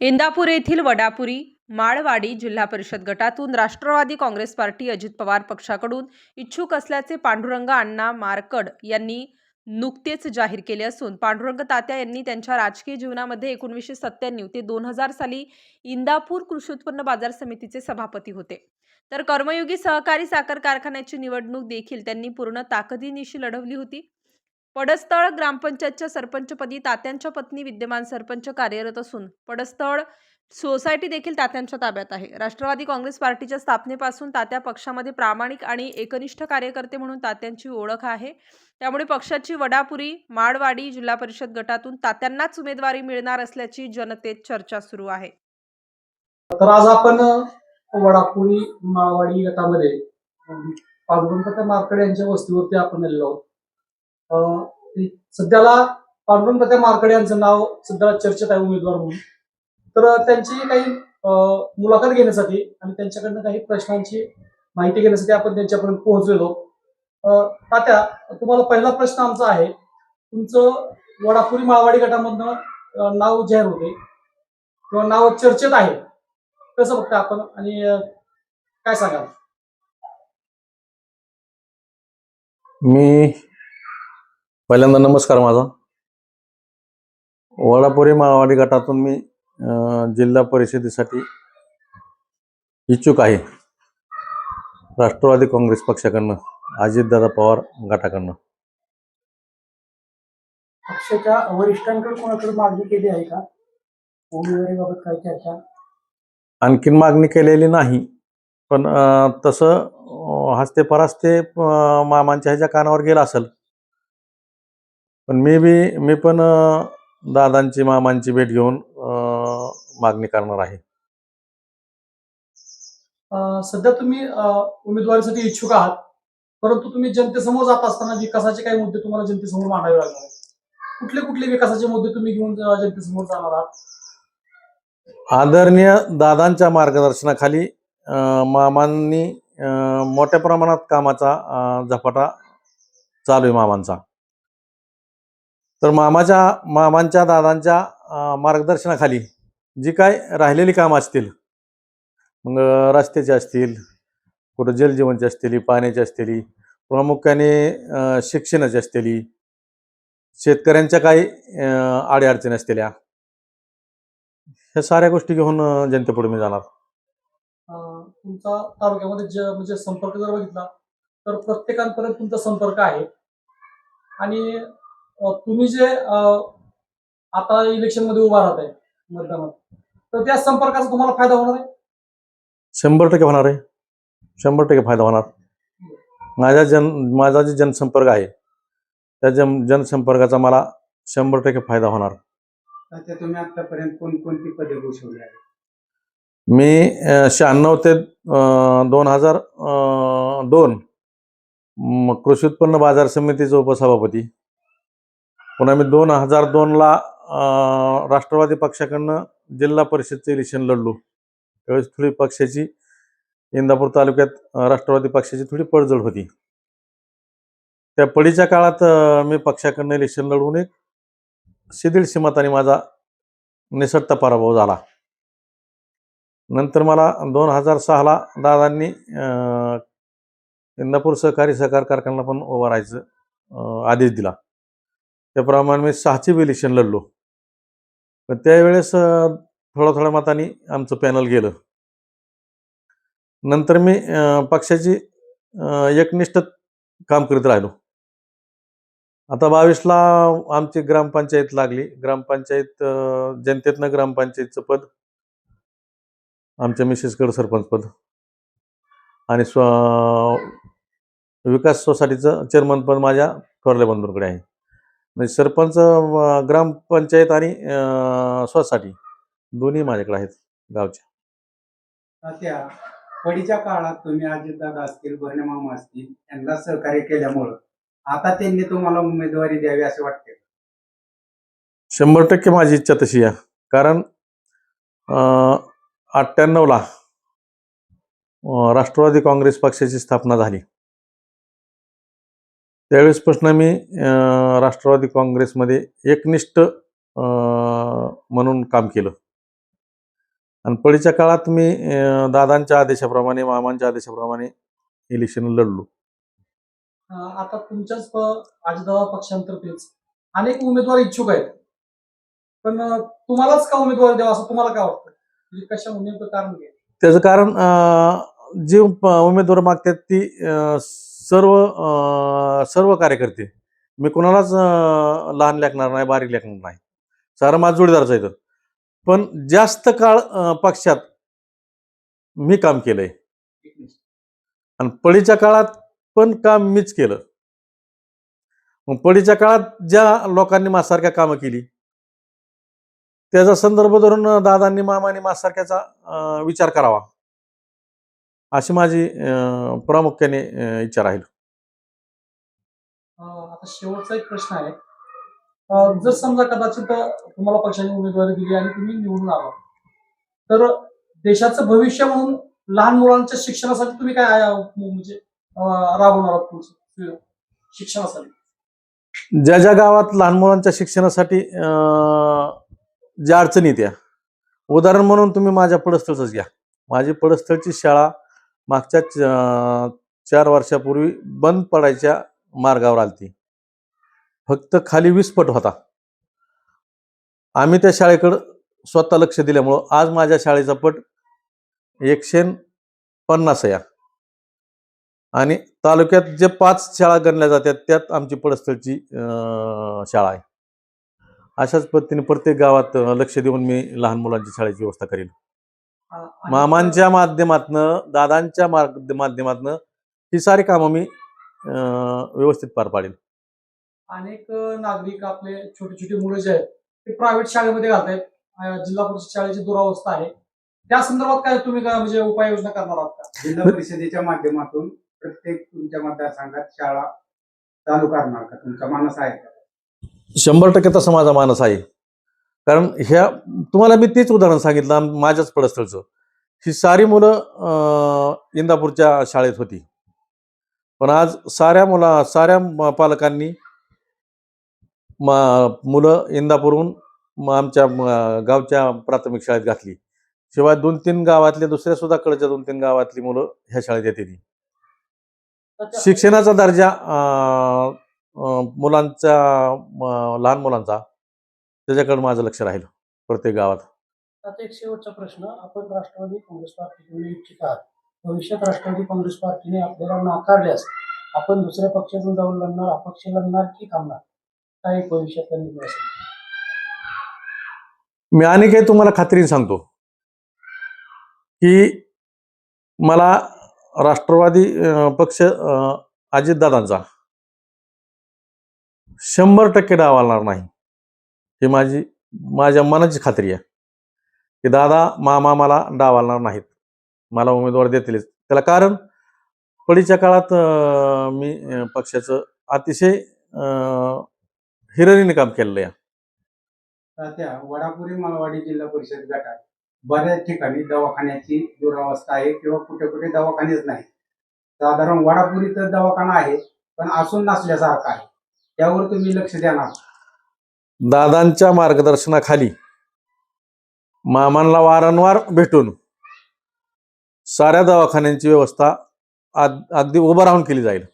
इंदापूर येथील वडापुरी माळवाडी जिल्हा परिषद गटातून राष्ट्रवादी काँग्रेस पार्टी अजित पवार पक्षाकडून इच्छुक असल्याचे पांडुरंग अण्णा मारकड यांनी नुकतेच जाहीर केले असून पांडुरंग तात्या यांनी त्यांच्या राजकीय जीवनामध्ये एकोणीसशे सत्त्याण्णव ते दोन हजार साली इंदापूर कृषी उत्पन्न बाजार समितीचे सभापती होते. तर कर्मयोगी सहकारी साखर कारखान्याची निवडणूक देखील त्यांनी पूर्ण ताकदीनिशी लढवली होती. पडस्थळ ग्रामपंचायतच्या सरपंचपदी तात्यांच्या पत्नी विद्यमान सरपंच कार्यरत असून पडस्थळ सोसायटी देखील तात्यांच्या ताब्यात आहे. राष्ट्रवादी काँग्रेस पार्टीच्या स्थापनेपासून तात्या पक्षामध्ये प्रामाणिक आणि एकनिष्ठ कार्यकर्ते म्हणून तात्यांची ओळख आहे. त्यामुळे पक्षाची वडापुरी माडवाडी जिल्हा परिषद गटातून तात्यांनाच उमेदवारी मिळणार असल्याची जनतेत चर्चा सुरू आहे. तर आज आपण वडापुरी माळवाडी गटामध्ये पांडुरंग मार्कडे यांच्या वस्तीवरती आपण आलेलो आहोत. सध्याला पांडुरंग मार्कडे यांचं नाव सध्या चर्चेत आहे उमेदवार म्हणून. तर त्यांची काही मुलाखत घेण्यासाठी आणि त्यांच्याकडनं काही प्रश्नांची माहिती घेण्यासाठी आपण त्यांच्यापर्यंत पोहोचलेलो. तात्या तुम्हाला पहिला प्रश्न आमचा आहे. तुमचं वडापुरी माळवाडी गटामधनं नाव जाहीर होते. किंवा नाव चर्चेत आहे. कसं बघता आपण आणि काय सांगाल? मी पहिल्यांदा नमस्कार माझा. वडापुरी माळवाडी गटातून मी जिल्हा परिषदेसाठी इच्छुक आहे. राष्ट्रवादी काँग्रेस पक्षाकडनं अजितदादा पवार गटाकडनं. पक्षाच्या वरिष्ठांकडे कोणाकडे मागणी केली आहे का? उमेदवारीबाबत काय चर्चा? आणखीन मागणी केलेली नाही पण तसं हस्ते परास्ते मामांच्या ह्याच्या कानावर गेला असेल पण मी बी मी पण दादांची मामांची भेट घेऊन मागणी करणार आहे. अं, सध्या तुम्ही अं, उमेदवारीसाठी इच्छुक आहात. परंतु तुम्ही जनतेसमोर जात असताना विकासाचे काही मुद्दे तुम्हाला जनतेसमोर मांडावे लागणार आहेत. कुठले कुठले विकासाचे मुद्दे तुम्ही घेऊन अं, जनतेसमोर जाणार आहात? आदरणीय दादांच्या मार्गदर्शनाखाली अं, मामांनी अं, मोठ्या प्रमाणात कामाचा अं, झपाटा चालू आहे मामांचा. तर मामाच्या मामांच्या दादांच्या मार्गदर्शनाखाली जी काय राहिलेली कामं असतील मग रस्त्याचे असतील कुठं जलजीवनची असतील पाण्याची असतील प्रामुख्याने शिक्षणाची असतील शेतकऱ्यांच्या काही अडीअडचणी असलेल्या ह्या साऱ्या गोष्टी घेऊन जनतेपुढे मी जाणार. तुमचा तालुक्यामध्ये ज- म्हणजे संपर्क जर बघितला तर प्रत्येकांपर्यंत तुमचा संपर्क आहे. आणि तुम्ही जे आता इलेक्शनमध्ये उभा राहत आहे मतदानात तर त्या संपर्काचा तुम्हाला फायदा होणार आहे? शंभर टक्के होणार आहे. शंभर टक्के फायदा होणार. माझ्या जन माझा जे जनसंपर्क आहे त्या जन जनसंपर्काचा मला शंभर टक्के फायदा होणार. तुम्ही आतापर्यंत कोणकोणती पदे भूषवली आहेत? मी शहाण्णव ते दोन हजार दोन म, कृषी उत्पन्न बाजार समितीचा उपसभापती. पुन्हा आम्ही दोन हजार दोनला राष्ट्रवादी पक्षाकडनं जिल्हा परिषदचे इलेक्शन लढलो. त्यावेळेस थोडी पक्षाची इंदापूर तालुक्यात राष्ट्रवादी पक्षाची थोडी पडझड होती. त्या पडीच्या काळात मी पक्षाकडनं इलेक्शन लढवून एक शिदिल मताने माझा निसटता पराभव झाला. नंतर मला दोन हजार सहाला दादांनी इंदापूर सहकारी सहकार कारखान्याला पण उभं राहायचं आदेश दिला. त्याप्रमाणे मी सहाची इलेक्शन लढलो. पण त्यावेळेस अं, थोड्या थोड्या मताने आमचं पॅनल गेलं. नंतर मी पक्षाची एकनिष्ठ काम करीत राहिलो. आता बावीसला आमची ग्रामपंचायत लागली. ग्रामपंचायत जनतेतनं ग्रामपंचायतचं पद आमच्या मिसेसकडं सरपंच पद आणि स्व विकास सोसायटीचं चेअरमन पद माझ्या थोरल्या बंधूंकडे आहे. म्हणजे सरपंच ग्रामपंचायत आणि सोसायटी दोन्ही माझ्याकडे आहेत गावच्या. पडीच्या काळात तुम्ही अजितदादा असतील बहने मामा असतील यांना सहकार्य केल्यामुळं आता त्यांनी तुम्हाला उमेदवारी द्यावी असे वाटते? शंभर टक्के माझी इच्छा तशी आहे. कारण अठ्ठ्याण्णवला राष्ट्रवादी काँग्रेस पक्षाची स्थापना झाली. त्यावेळेसपासून मी राष्ट्रवादी काँग्रेसमध्ये एकनिष्ठ म्हणून काम केलं. आणि पडीच्या काळात मी दादांच्या आदेशाप्रमाणे मामांच्या आदेशाप्रमाणे इलेक्शन लढलो. आता तुमच्याच अजितदादा पक्षांतर्फेच अनेक उमेदवार इच्छुक आहेत. पण तुम्हालाच का उमेदवारी द्यावा असं तुम्हाला काय वाटतं? म्हणजे कशा कारण त्याचं कारण जे उमेदवार मागतात ती सर्व सर्व कार्यकर्ते. मी कोणालाच लहान लेखणार नाही बारीक लेखणार नाही. सारा माझं जोडीदारचं आहे तर पण जास्त काळ पक्षात मी काम केलंय. आणि पडीच्या काळात पण काम मीच केलं. मग पडीच्या काळात ज्या लोकांनी माझ्यासारख्या कामं केली त्याचा संदर्भ धरून दादांनी मामांनी माझ्यासारख्याचा विचार करावा. अशी माझी प्रामुख्याने इच्छा राहील. आता शेवटचा एक प्रश्न आहे. जर समजा कदाचित तुम्हाला पक्षाने उमेदवारी दिली आणि तुम्ही निवडून आला तर देशाचं भविष्य म्हणून लहान मुलांच्या शिक्षणासाठी तुम्ही काय म्हणजे राबवणार आहात? शिक्षणासाठी. ज्या ज्या गावात लहान मुलांच्या शिक्षणासाठी ज्या अडचणी त्या उदाहरण म्हणून तुम्ही माझ्या पडस्थळच घ्या. माझी पडस्थळची शाळा मागच्या च- चार वर्षापूर्वी बंद पडायच्या मार्गावर आलती. फक्त खाली वीस पट होता. आम्ही त्या शाळेकडं स्वतः लक्ष दिल्यामुळं आज माझ्या शाळेचा पट एकशे पन्नास या. आणि तालुक्यात जे पाच शाळा गणल्या जातात त्यात आमची पडस्थळची शाळा आहे. अशाच पद्धतीने प्रत्येक गावात लक्ष देऊन मी लहान मुलांची शाळेची व्यवस्था करेन. मामांच्या माध्यमातनं दादांच्या माध्यमातनं ही सारी कामं मी अं, व्यवस्थित पार पाडेल अनेक नागरिक आपले छोटे छोटे मुलं जे आहेत ते प्रायव्हेट शाळेमध्ये घालतायत. अं, जिल्हा परिषद शाळेची दुरावस्था आहे. त्या संदर्भात काय तुम्ही काय म्हणजे उपाययोजना करणार आहात का? जिल्हा परिषदेच्या माध्यमातून प्रत्येक तुमच्या मतदारसंघात शाळा चालू करणार का? तुमचा मानस आहे का? शंभर टक्के तसा माझा मानस आहे. कारण ह्या तुम्हाला मी तेच उदाहरण सांगितलं माझ्याच पडस्थळचं. ही सारी मुलं अं, इंदापूरच्या शाळेत होती. पण आज साऱ्या मुला साऱ्या पालकांनी म- मुलं इंदापूरहून आमच्या गावच्या प्राथमिक शाळेत घातली. शिवाय दोन तीन गावातले दुसऱ्या सुद्धा कडच्या दोन तीन गावातली मुलं ह्या शाळेत येते शिक्षणाचा दर्जा मुलांचा लहान मुलांचा त्याच्याकडे माझं लक्ष राहील प्रत्येक गावात. आता एक शेवटचा प्रश्न आपण राष्ट्रवादी काँग्रेस पार्टीकडून इच्छित आहात. भविष्यात राष्ट्रवादी काँग्रेस पार्टीने आपल्याला नाकारल्यास आपण दुसऱ्या पक्षातून जाऊन लढणार अपक्ष लढणार की थांबणार? काय असेल? मी आणि काही तुम्हाला खात्रीने सांगतो की मला राष्ट्रवादी पक्ष अजितदादांचा शंभर टक्के डावलणार नाही. ही माझी माझ्या मनाची खात्री आहे. की दादा मामा मला डावलणार नाहीत. मला उमेदवार देतीलच. त्याला कारण पडीच्या काळात मी पक्षाचं अतिशय हिरणीने काम केलेलं आहे. त्या वडापुरी मालवाडी जिल्हा परिषद गटात बऱ्याच ठिकाणी दवाखान्याची दुरावस्था आहे किंवा कुठे कुठे दवाखानेच नाही. साधारण वडापुरी तर दवाखाना आहे पण असून नसल्यासारखा आहे. त्यावर तुम्ही लक्ष देणार. दादांच्या मार्गदर्शनाखाली मामांना वारंवार भेटून साऱ्या दवाखान्यांची व्यवस्था आद अगदी उभं राहून केली जाईल.